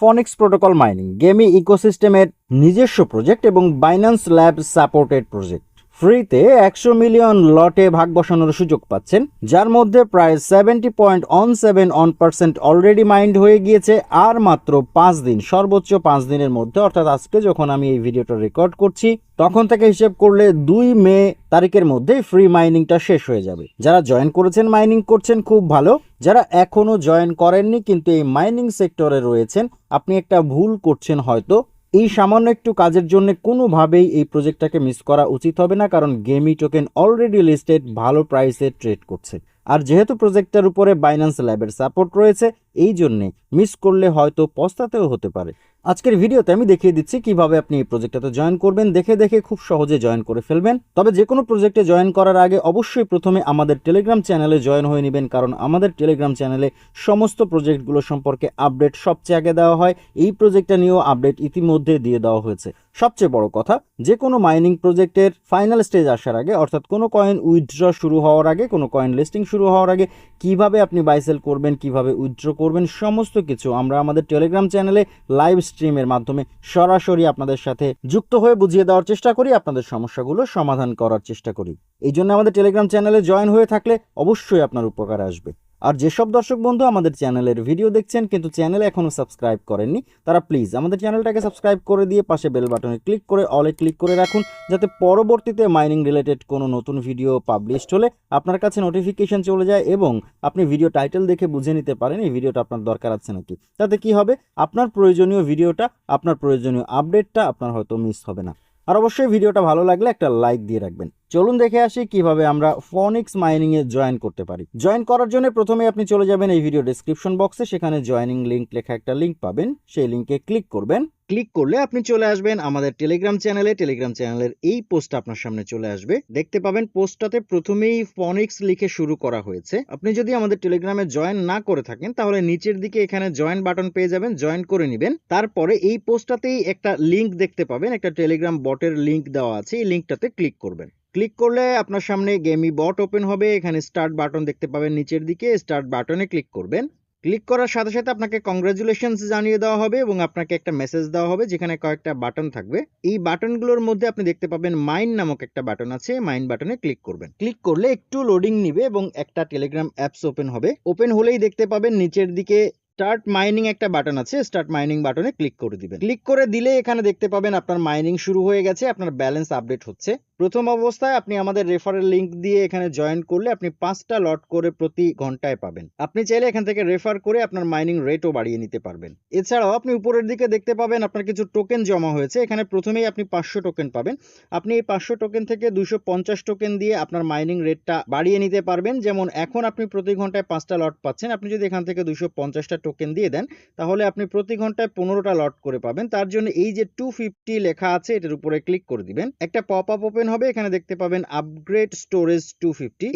ফনিক্স protocol mining গেমি ইকোসিস্টেমের নিজস্ব project এবং Binance lab supported project ফ্রিতে একশো মিলিয়ন লটে ভাগ বসানোর সুযোগ পাচ্ছেন, যার মধ্যে প্রায় seventy point one seven one percent already mined হয়ে গিয়েছে, আর মাত্র পাঁচ দিন, সর্বোচ্চ পাঁচ দিনের মধ্যে। অর্থাৎ আজকে যখন আমি এই ভিডিওটা রেকর্ড করছি, তখন থেকে হিসেব করলে দুই মে তারিখের মধ্যে ফ্রি মাইনিংটা শেষ হয়ে যাবে। যারা জয়েন করেছেন মাইনিং করছেন, খুব ভালো। যারা এখনও জয়েন করেননি, কিন্তু এই মাইনিং সেক্টরে রয়েছেন, আপনি একটা ভুল করছেন হয়তো। এই সামান্য একটু কাজের জন্য কোনোভাবেই এই প্রজেক্টটাকে মিস করা উচিত হবে না, কারণ গেমি টোকেন অলরেডি লিস্টেড ভালো প্রাইসে ট্রেড করছে। আর যেহেতু প্রজেক্টটার উপরে বাইন্যান্স ল্যাবের সাপোর্ট রয়েছে এই জন্যে মিস করলে হয়তো পস্তাতেও হতে পারে। আজকের ভিডিওতে আমি দেখিয়ে দিচ্ছি কীভাবে আপনি এই প্রজেক্টটাতে জয়েন করবেন। দেখে দেখে খুব সহজে জয়েন করে ফেলবেন। তবে যে কোনো প্রজেক্টে জয়েন করার আগে অবশ্যই প্রথমে আমাদের টেলিগ্রাম চ্যানেলে জয়েন হয়ে নেবেন। কারণ আমাদের টেলিগ্রাম চ্যানেলে সমস্ত প্রজেক্টগুলো সম্পর্কে আপডেট সবচেয়ে আগে দেওয়া হয়। এই প্রজেক্টটা নিয়েও আপডেট ইতিমধ্যে দিয়ে দেওয়া হয়েছে। সবচেয়ে বড় কথা যে কোনো মাইনিং প্রজেক্টের ফাইনাল স্টেজ আসার আগে, অর্থাৎ কোনো কয়েন উইথড্র শুরু হওয়ার আগে, কোনো কয়েন লিস্টিং শুরু হওয়ার আগে, কীভাবে আপনি বাইসেল করবেন, কীভাবে উইথড্র করবেন সমস্ত কিছু। আমরা আমাদের টেলিগ্রাম চ্যানেলে লাইভ স্ট্রিমের মাধ্যমে সরাসরি আপনাদের সাথে যুক্ত হয়ে বুঝিয়ে দেওয়ার চেষ্টা করি, আপনাদের সমস্যাগুলো সমাধান করার চেষ্টা করি। এই জন্য আমাদের টেলিগ্রাম চ্যানেলে জয়েন হয়ে থাকলে অবশ্যই আপনার উপকার আসবে। আর যেসব দর্শক বন্ধু আমাদের চ্যানেলের ভিডিও দেখছেন, কিন্তু চ্যানেল এখনও সাবস্ক্রাইব করেননি, তারা প্লিজ আমাদের চ্যানেলটাকে সাবস্ক্রাইব করে দিয়ে পাশে বেল বাটনে ক্লিক করে, অলে ক্লিক করে রাখুন, যাতে পরবর্তীতে মাইনিং রিলেটেড কোনো নতুন ভিডিও পাবলিশড হলে আপনার কাছে নোটিফিকেশন চলে যায় এবং আপনি ভিডিও টাইটেল দেখে বুঝে নিতে পারেন, এই ভিডিওটা আপনার দরকার আছে নাকি। তাতে কি হবে? আপনার প্রয়োজনীয় ভিডিওটা আপনার প্রয়োজনীয় আপডেটটা আপনার হয়তো মিস হবে না। আর অবশ্যই ভিডিওটা ভালো লাগলে একটা লাইক দিয়ে রাখবেন। চলুন দেখে আসি কীভাবে আমরা ফনিক্স মাইনিং এ জয়েন করতে পারি। জয়েন করার জন্য প্রথমে আপনি চলে যাবেন এই ভিডিও ডেসক্রিপশন বক্সে সেখানে জয়েনিং লিংক লেখা একটা লিংক পাবেন। সেই লিংকে ক্লিক করবেন। ক্লিক করলে আপনি চলে আসবেন আমাদের টেলিগ্রাম চ্যানেলে টেলিগ্রাম চ্যানেলের এই পোস্ট আপনার সামনে চলে আসবে। দেখতে পাবেন পোস্টটাতে প্রথমেই ফনিক্স লিখে শুরু করা হয়েছে। আপনি যদি আমাদের টেলিগ্রামে জয়েন না করে থাকেন, তাহলে নিচের দিকে এখানে জয়েন বাটন পেয়ে যাবেন জয়েন করে নেবেন। তারপরে এই পোস্টটাতেই একটা লিংক দেখতে পাবেন। একটা টেলিগ্রাম বটের লিংক দেওয়া আছে। এই লিংকটাতে ক্লিক করবেন। ক্লিক করলে আপনার সামনে গেমি বট ওপেন হবে। এখানে স্টার্ট বাটন দেখতে পাবেন নিচের দিকে। স্টার্ট বাটনে ক্লিক করবেন। ক্লিক করার সাথে সাথে আপনাকে কংগ্রাচুলেশনস জানিয়ে দেওয়া হবে এবং আপনাকে একটা মেসেজ দেওয়া হবে যেখানে কয়েকটা বাটন থাকবে। এই বাটনগুলোর মধ্যে আপনি দেখতে পাবেন মাইন নামক একটা বাটন আছে। মাইন বাটনে ক্লিক করবেন। ক্লিক করলে একটু লোডিং নিবে এবং একটা টেলিগ্রাম অ্যাপস ওপেন হবে। ওপেন হলেই দেখতে পাবেন নিচের দিকে স্টার্ট মাইনিং একটা বাটন আছে। স্টার্ট মাইনিং বাটনে ক্লিক করে দিবেন। ক্লিক করে দিলে এখানে দেখতে পাবেন আপনার মাইনিং শুরু হয়ে গেছে। আপনার ব্যালেন্স আপডেট হচ্ছে। প্রথম অবস্থায় আপনি আমাদের রেফারেল লিংক দিয়ে এখানে জয়েন করলে আপনি পাঁচটা লট করে প্রতি ঘন্টায় পাবেন। আপনি চাইলে এখান থেকে রেফার করে আপনার মাইনিং রেটও বাড়িয়ে নিতে পারবেন। এছাড়াও আপনি উপরের দিকে দেখতে পাবেন আপনার কিছু টোকেন জমা হয়েছে। এখানে প্রথমেই আপনি পাঁচশো টোকেন পাবেন। আপনি এই পাঁচশো টোকেন থেকে দুশো পঞ্চাশ টোকেন দিয়ে আপনার মাইনিং রেটটা বাড়িয়ে নিতে পারবেন। যেমন এখন আপনি প্রতি ঘন্টায় পাঁচটা লট পাচ্ছেন। আপনি যদি এখান থেকে দুশো পঞ্চাশটা টোকেন দিয়ে দেন, তাহলে আপনি প্রতি ঘন্টায় পনেরোটা লট করে পাবেন। তার জন্য এই যে টু ফিফটি লেখা আছে, এটার উপরে ক্লিক করে দিবেন। একটা পপ আপ ওপেন হবে, এখানে দেখতে পাবেন আপগ্রেড স্টোরেজ টু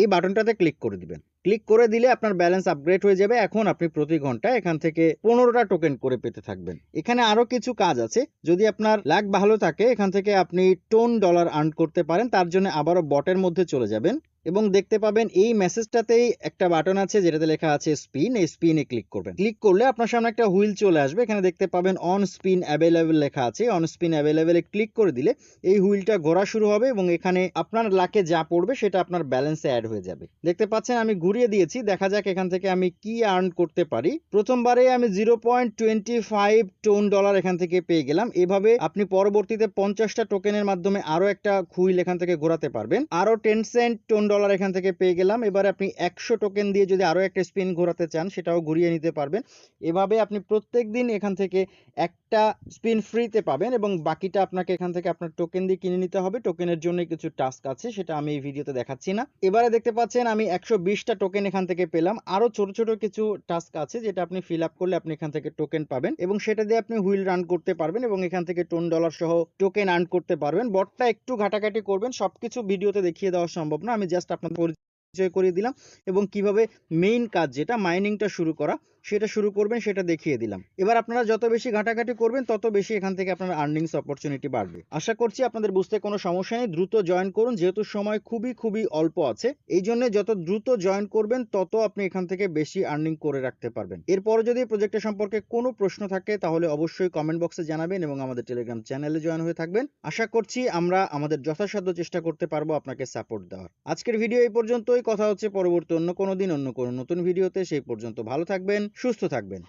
এই বাটনটাতে ক্লিক করে দিবেন। ক্লিক করে দিলে আপনার ব্যালেন্স আপগ্রেড হয়ে যাবে। এখন আপনি প্রতি ঘন্টায় এখান থেকে পনেরোটা টোকেন করে পেতে থাকবেন। এখানে আরও কিছু কাজ আছে। যদি আপনার লাক ভালো থাকে, এখান থেকে আপনি টোন ডলার আর্ন করতে পারেন। তার জন্য আবারও বটের মধ্যে চলে যাবেন। এবং দেখতে পাবেন এই মেসেজটাতেই একটা বাটন আছে যেটাতে লেখা আছে স্পিন, এই স্পিনে ক্লিক করবেন। ক্লিক করলে আপনার সামনে একটা হুইল চলে আসবে। এখানে দেখতে পাবেন অন স্পিন অ্যাভেলেবেল লেখা আছে। অন স্পিন অ্যাভেলেবেলে ক্লিক করে দিলে এই হুইলটা ঘোরা শুরু হবে এবং এখানে আপনার লাকে যা পড়বে সেটা আপনার ব্যালেন্সে অ্যাড হয়ে যাবে। দেখতে পাচ্ছেন আমি ঘুরিয়ে দিয়েছি। দেখা যাক এখান থেকে আমি কি আর্ন করতে পারি। প্রথমবারে আমি zero point twenty five TON dollar এখান থেকে পেয়ে গেলাম। এভাবে আপনি পরবর্তীতে পঞ্চাশটা টোকেনের মাধ্যমে আরও একটা হুইল এখান থেকে ঘোরাতে পারবেন। আরও টেন সেন্ট টোন ডলার এখান থেকে পেয়ে গেলাম। এবারে আপনি একশো টোকেন দিয়ে যদি আরও একটা স্পিন ঘোরাতে চান, সেটাও ঘুরিয়ে নিতে পারবেন। এভাবে আপনি প্রত্যেক দিন এখান থেকে একটা স্পিন ফ্রিতে পাবেন এবং বাকিটা আপনাকে এখান থেকে আপনার টোকেন দিয়ে কিনে নিতে হবে। টোকেনের জন্য কিছু টাস্ক আছে, সেটা আমি এই ভিডিওতে দেখাচ্ছি না। এবারে দেখতে পাচ্ছেন, আমি একশো বিশটা টোকেন এখান থেকে পেলাম। আরও ছোট ছোট কিছু টাস্ক আছে, যেটা আপনি ফিল আপ করলে আপনি এখান থেকে টোকেন পাবেন এবং সেটা দিয়ে আপনি হুইল রান করতে পারবেন এবং এখান থেকে টোন ডলার সহ টোকেন আর্ন করতে পারবেন। বটটা একটু ঘাটাঘাটি করবেন, সবকিছু ভিডিওতে দেখিয়ে দেওয়া সম্ভব না। আমি জাস্ট আপনাদের পরিচয় করিয়ে দিলাম এবং কীভাবে মেইন কাজ যেটা মাইনিংটা শুরু করা সেটা শুরু করবেন, সেটা দেখিয়ে দিলাম। এবার আপনারা যত বেশি ঘাটাঘাটি করবেন, তত বেশি এখান থেকে আপনার আর্নিংস অপরচুনিটি বাড়বে। আশা করছি আপনাদের বুঝতে কোনো সমস্যা নেই, দ্রুত জয়েন করুন, যেহেতু সময় খুবই খুবই অল্প আছে। এই জন্য যত দ্রুত জয়েন করবেন, তত আপনি এখান থেকে বেশি আর্নিং করে রাখতে পারবেন। এরপর যদি প্রজেক্টের সম্পর্কে কোনো প্রশ্ন থাকে, তাহলে অবশ্যই কমেন্ট বক্সে জানাবেন এবং আমাদের টেলিগ্রাম চ্যানেলে জয়েন হয়ে থাকবেন। আশা করছি আমরা আমাদের যথাসাধ্য চেষ্টা করতে পারব আপনাকে সাপোর্ট দেওয়ার। আজকের ভিডিও এই পর্যন্তই, কথা হচ্ছে পরবর্তী অন্য কোনো দিন, অন্য কোনো নতুন ভিডিওতে সেই পর্যন্ত ভালো থাকবেন। সুস্থ থাকবেন।